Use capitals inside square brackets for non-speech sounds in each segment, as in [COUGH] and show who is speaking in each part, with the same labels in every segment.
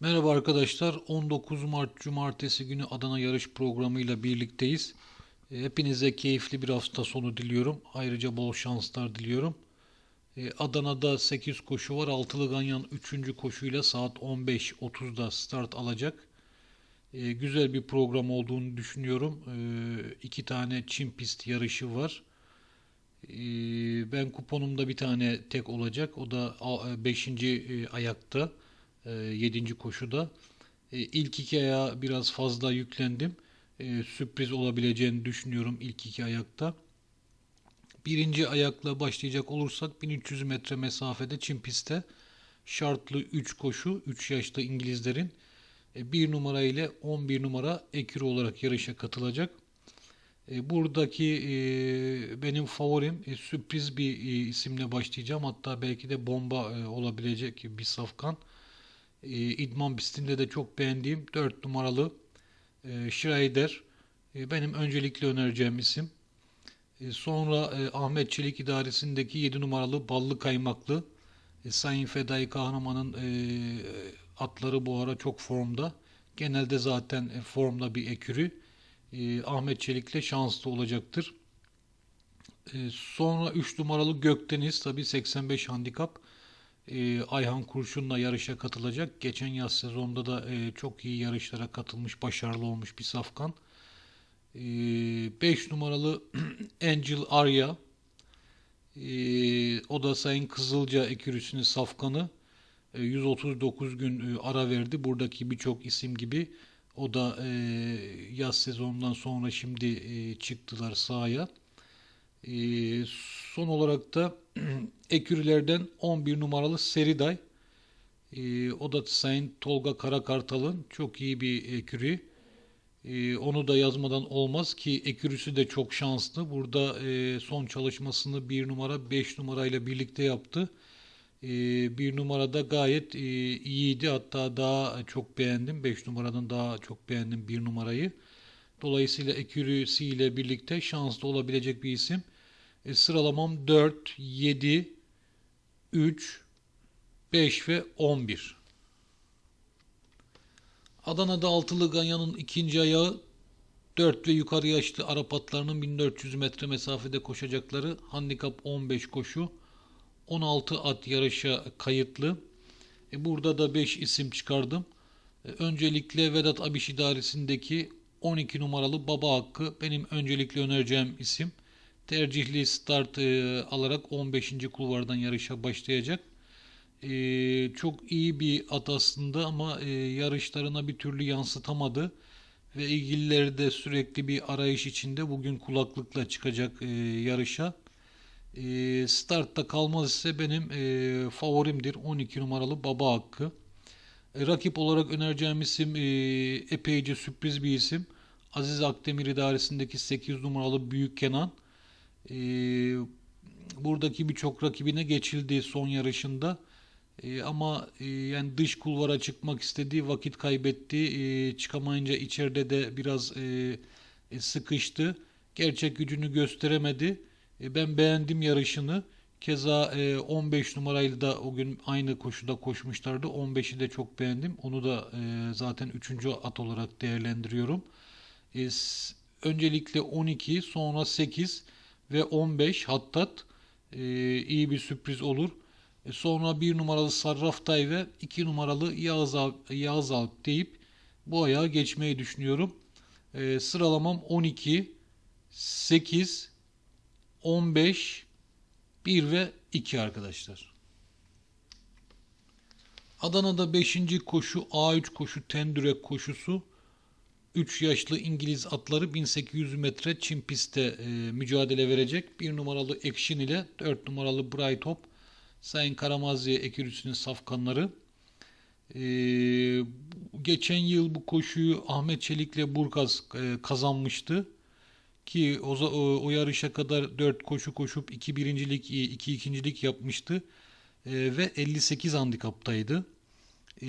Speaker 1: Merhaba arkadaşlar. 19 Mart Cumartesi günü Adana yarış programıyla birlikteyiz. E, Hepinize keyifli bir hafta sonu diliyorum. Ayrıca bol şanslar diliyorum. E, Adana'da 8 koşu var. Altılı Ganyan 3. koşuyla saat 15.30'da start alacak. E, Güzel bir program olduğunu düşünüyorum. İki tane çim pist yarışı var. Ben kuponumda bir tane tek olacak. O da 5. ayakta. 7. koşuda. E, İlk iki ayağa biraz fazla yüklendim. E, Sürpriz olabileceğini düşünüyorum ilk iki ayakta. Birinci ayakla başlayacak olursak 1300 metre mesafede çim pistte şartlı 3 koşu 3 yaşlı İngilizlerin 1 numara ile 11 numara ekürü olarak yarışa katılacak. E, Buradaki e, benim favorim e, sürpriz bir e, isimle başlayacağım. Hatta belki de bomba e, olabilecek bir safkan. E, İdman pistinde de çok beğendiğim 4 numaralı e, Schreider e, benim öncelikli önereceğim isim. E, sonra e, Ahmet Çelik idaresindeki 7 numaralı Ballı Kaymaklı e, Sayın Fedai Kahraman'ın e, atları bu ara çok formda. Genelde zaten e, formda bir ekürü. E, Ahmet Çelik'le şanslı olacaktır. E, sonra 3 numaralı Gökdeniz tabi 85 handikap. E, Ayhan Kurşun'la yarışa katılacak. Geçen yaz sezonda da e, çok iyi yarışlara katılmış, başarılı olmuş bir safkan. 5 numaralı [CLEARS THROAT] Angel Arya. E, o da Sayın Kızılca ekürüsünün safkanı. E, 139 gün e, ara verdi. Buradaki birçok isim gibi. O da e, yaz sezonundan sonra şimdi e, çıktılar sahaya. E, son olarak da ekürülerden 11 numaralı Seriday. E, o da Sayın Tolga Karakartal'ın çok iyi bir ekürü. E, onu da yazmadan olmaz ki ekürüsü de çok şanslı. Burada e, son çalışmasını 1 numara 5 numarayla birlikte yaptı. E, bir numarada gayet e, iyiydi. Hatta daha çok beğendim. 5 numaradan daha çok beğendim bir numarayı. Dolayısıyla ekürüsüyle birlikte şanslı olabilecek bir isim. E, sıralamam 4, 7, 3, 5 ve 11. Adana'da altılı ganyanın ikinci ayağı 4 ve yukarı yaşlı Arap atlarının 1400 metre mesafede koşacakları handikap 15 koşu 16 at yarışa kayıtlı. E, burada da 5 isim çıkardım. E, öncelikle Vedat Abiş idaresindeki 12 numaralı Baba Hakkı benim öncelikle önereceğim isim. Tercihli start e, alarak 15. kulvardan yarışa başlayacak. E, çok iyi bir at aslında ama e, yarışlarına bir türlü yansıtamadı. Ve ilgilileri de sürekli bir arayış içinde bugün kulaklıkla çıkacak e, yarışa. E, startta kalmaz ise benim e, favorimdir 12 numaralı Baba Hakkı. E, rakip olarak önereceğim isim e, epeyce sürpriz bir isim. Aziz Akdemir idaresindeki 8 numaralı Büyük Kenan. E, buradaki birçok rakibine geçildi son yarışında. E, ama e, yani dış kulvara çıkmak istediği vakit kaybetti. E, çıkamayınca içeride de biraz e, e, sıkıştı. Gerçek gücünü gösteremedi. E, ben beğendim yarışını. Keza e, 15 numarayla da o gün aynı koşuda koşmuşlardı. 15'i de çok beğendim. Onu da e, zaten 3. at olarak değerlendiriyorum. E, öncelikle 12, sonra 8 ve 15 Hattat e, iyi bir sürpriz olur. E, sonra 1 numaralı Sarraftay ve 2 numaralı Yağız Alp, Yağız Alp deyip bu ayağa geçmeyi düşünüyorum. E, sıralamam 12, 8, 15, 1 ve 2 arkadaşlar. Adana'da 5. koşu A3 koşu Tendürek koşusu 3 yaşlı İngiliz atları 1800 metre çim pistte e, mücadele verecek. 1 numaralı Action ile 4 numaralı Bright Hop Sayın Karamazzi ekürüsünün safkanları. E, geçen yıl bu koşuyu Ahmet Çelik'le Burgaz e, kazanmıştı. Ki o, o, o yarışa kadar 4 koşu koşup 2 birincilik, 2 ikincilik yapmıştı. E, ve 58 handikaptaydı. E,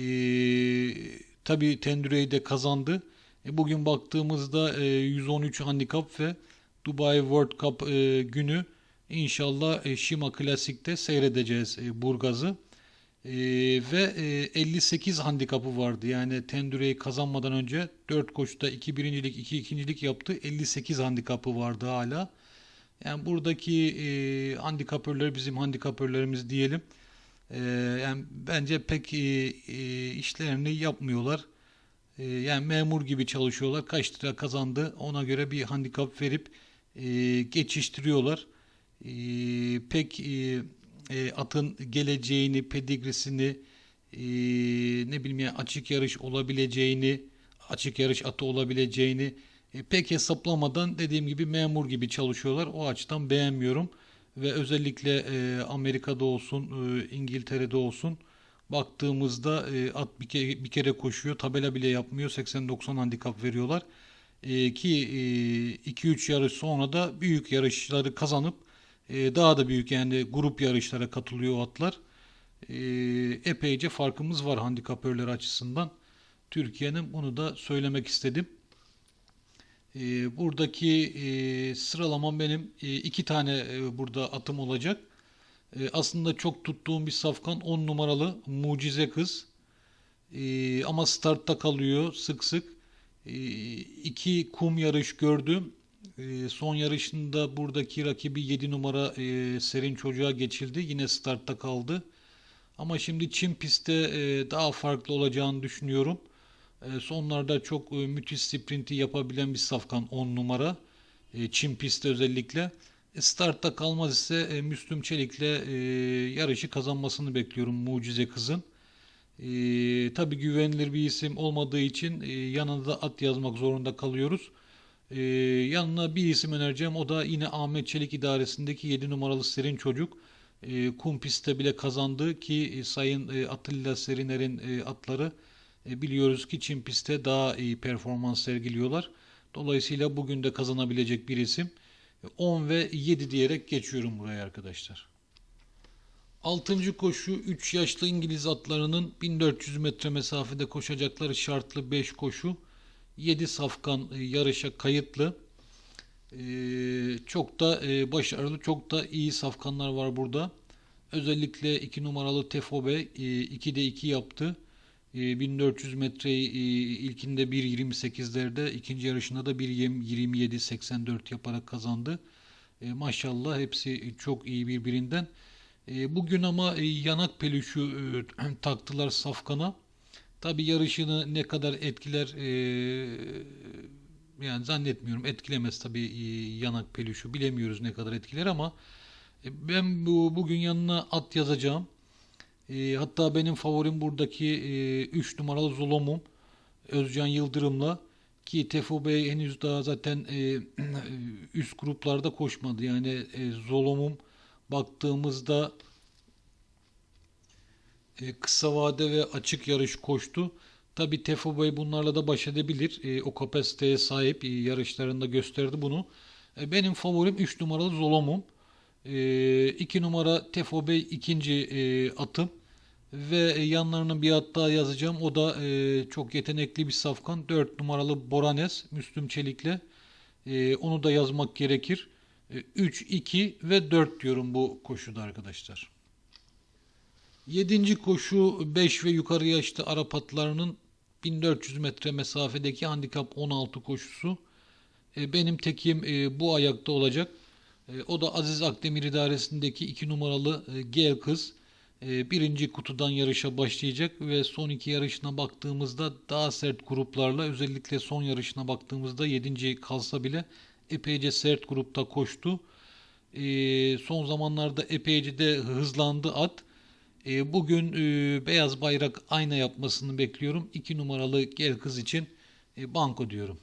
Speaker 1: tabii Tendüre'yi de kazandı. E, bugün baktığımızda e, 113 handikap ve Dubai World Cup e, günü inşallah e, Shima Classic'te seyredeceğiz e, Burgaz'ı. Ee, ve e, 58 handikapı vardı. Yani Tendüre'yi kazanmadan önce 4 koşuda 2 birincilik 2 ikincilik yaptı. 58 handikapı vardı hala. Yani buradaki e, handikapörler bizim handikapörlerimiz diyelim. E, yani bence pek e, e, işlerini yapmıyorlar. E, yani memur gibi çalışıyorlar. Kaç lira kazandı ona göre bir handikap verip e, geçiştiriyorlar. E, pek e, atın geleceğini, pedigrisini, e, ne bileyim yani açık yarış olabileceğini, açık yarış atı olabileceğini e, pek hesaplamadan dediğim gibi memur gibi çalışıyorlar. O açıdan beğenmiyorum. Ve özellikle e, Amerika'da olsun, e, İngiltere'de olsun baktığımızda e, at bir kere, bir kere koşuyor, tabela bile yapmıyor. 80-90 handikap veriyorlar. E, ki 2-3 yarış sonra da büyük yarışları kazanıp e, daha da büyük yani grup yarışlara katılıyor atlar. E, epeyce farkımız var handikapörler açısından. Türkiye'nin bunu da söylemek istedim. E, buradaki e, sıralamam benim e, iki tane e, burada atım olacak. E, aslında çok tuttuğum bir safkan 10 numaralı Mucize Kız. E, ama startta kalıyor sık sık. E, iki kum yarış gördüm. E, son yarışında buradaki rakibi 7 numara e, Serin Çocuğa geçildi. Yine startta kaldı. Ama şimdi Çin pistte e, daha farklı olacağını düşünüyorum. E, sonlarda çok e, müthiş sprinti yapabilen bir safkan 10 numara. E, Çin pistte özellikle. E, startta kalmaz ise e, Müslüm Çelik'le e, yarışı kazanmasını bekliyorum Mucize Kız'ın. Tabii güvenilir bir isim olmadığı için e, yanında at yazmak zorunda kalıyoruz. Yanına bir isim önereceğim. O da yine Ahmet Çelik idaresindeki 7 numaralı Serin Çocuk. Kum pistte bile kazandı ki Sayın Atilla Seriner'in atları biliyoruz ki Çin pistte daha iyi performans sergiliyorlar. Dolayısıyla bugün de kazanabilecek bir isim. 10 ve 7 diyerek geçiyorum buraya arkadaşlar. 6. koşu 3 yaşlı İngiliz atlarının 1400 metre mesafede koşacakları şartlı 5 koşu. 7 safkan e, yarışa kayıtlı. Ee, çok da e, başarılı, çok da iyi safkanlar var burada. Özellikle 2 numaralı Tefobe 2'de 2 yaptı. 1400 metreyi e, ilkinde 1.28'lerde ikinci yarışında da 1.27.84 yaparak kazandı. E, maşallah hepsi çok iyi birbirinden. E, bugün ama yanak peluşu [CLEARS THROAT] taktılar Safkan'a. Tabi yarışını ne kadar etkiler yani zannetmiyorum etkilemez tabi yanak peluşu bilemiyoruz ne kadar etkiler ama ben bu bugün yanına at yazacağım. E, hatta benim favorim buradaki 3 e, numaralı Zolom'um. Özcan Yıldırım'la ki Tefo Bey henüz daha zaten e, [CLEARS THROAT] üst gruplarda koşmadı. Yani e, Zolom'um baktığımızda e, kısa vade ve açık yarış koştu. Tabi Tefo Bey bunlarla da baş edebilir. E, o kapasiteye sahip e, yarışlarında gösterdi bunu. E, benim favorim 3 numaralı Zolom'um. 2 e, numara Tefo Bey ikinci e, atım. Ve yanlarına bir at daha yazacağım. O da e, çok yetenekli bir safkan. 4 numaralı Boranes Müslüm Çelik'le. E, onu da yazmak gerekir. E, 3, 2 ve 4 diyorum bu koşuda arkadaşlar. 7. koşu 5 ve yukarı yaşlı Arap atlarının 1400 metre mesafedeki handikap 16 koşusu. E, benim tekim e, bu ayakta olacak. E, o da Aziz Akdemir idaresindeki 2 numaralı e, Gel Kız. Ee, birinci kutudan yarışa başlayacak ve son iki yarışına baktığımızda daha sert gruplarla özellikle son yarışına baktığımızda 7. kalsa bile epeyce sert grupta koştu. Ee, son zamanlarda epeyce de hızlandı at. Ee, bugün e, beyaz bayrak ayna yapmasını bekliyorum. 2 numaralı gel kız için e, banko diyorum.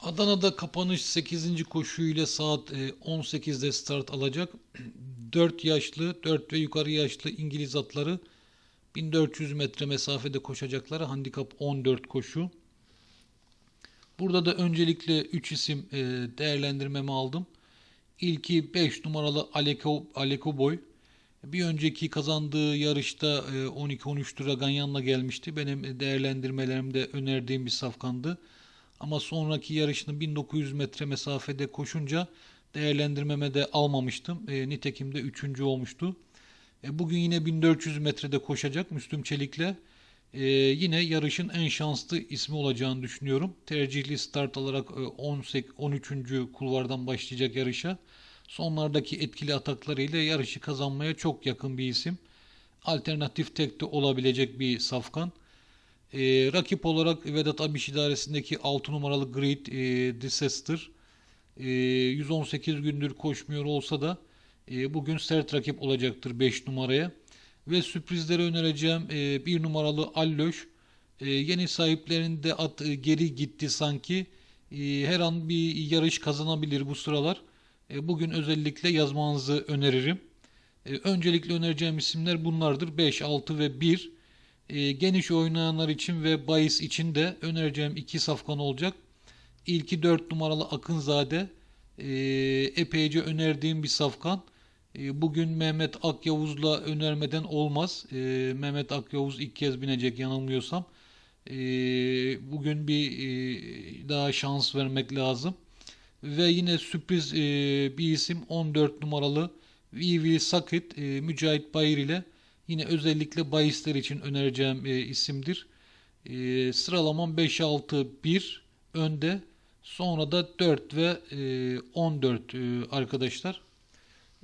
Speaker 1: Adana'da kapanış 8. koşuyla saat 18'de e, start alacak. [CLEARS THROAT] 4 yaşlı, 4 ve yukarı yaşlı İngiliz atları 1400 metre mesafede koşacakları handikap 14 koşu. Burada da öncelikle 3 isim e, değerlendirmemi aldım. İlki 5 numaralı Aleko, Aleko Boy. Bir önceki kazandığı yarışta 12-13 lira Ganyan'la gelmişti. Benim değerlendirmelerimde önerdiğim bir safkandı. Ama sonraki yarışını 1900 metre mesafede koşunca değerlendirmeme de almamıştım. E, nitekim de üçüncü olmuştu. E, bugün yine 1400 metrede koşacak Müslüm Çelik'le. E, yine yarışın en şanslı ismi olacağını düşünüyorum. Tercihli start alarak e, 18, 13. kulvardan başlayacak yarışa. Sonlardaki etkili ataklarıyla yarışı kazanmaya çok yakın bir isim. Alternatif tek de olabilecek bir safkan. E, rakip olarak Vedat Abiş idaresindeki 6 numaralı Great e, Disaster e, 118 gündür koşmuyor olsa da e, bugün sert rakip olacaktır 5 numaraya. Ve sürprizlere önereceğim e, 1 numaralı Alloş. E, yeni sahiplerinde at e, geri gitti sanki. E, her an bir yarış kazanabilir bu sıralar. E, bugün özellikle yazmanızı öneririm. E, öncelikle önereceğim isimler bunlardır. 5, 6 ve 1. E, geniş oynayanlar için ve bahis için de önereceğim iki safkan olacak. İlki 4 numaralı Akınzade. E, epeyce önerdiğim bir safkan. E, bugün Mehmet Akyavuz'la önermeden olmaz. E, Mehmet Akyavuz ilk kez binecek yanılmıyorsam. E, bugün bir e, daha şans vermek lazım. Ve yine sürpriz e, bir isim 14 numaralı Vivi Sakit e, Mücahit Bayır ile yine özellikle bahisler için önereceğim e, isimdir. E, sıralamam 5-6-1 önde. Sonra da 4 ve e, 14 e, arkadaşlar.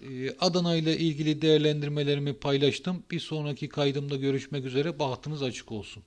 Speaker 1: E, Adana ile ilgili değerlendirmelerimi paylaştım. Bir sonraki kaydımda görüşmek üzere. Bahtınız açık olsun.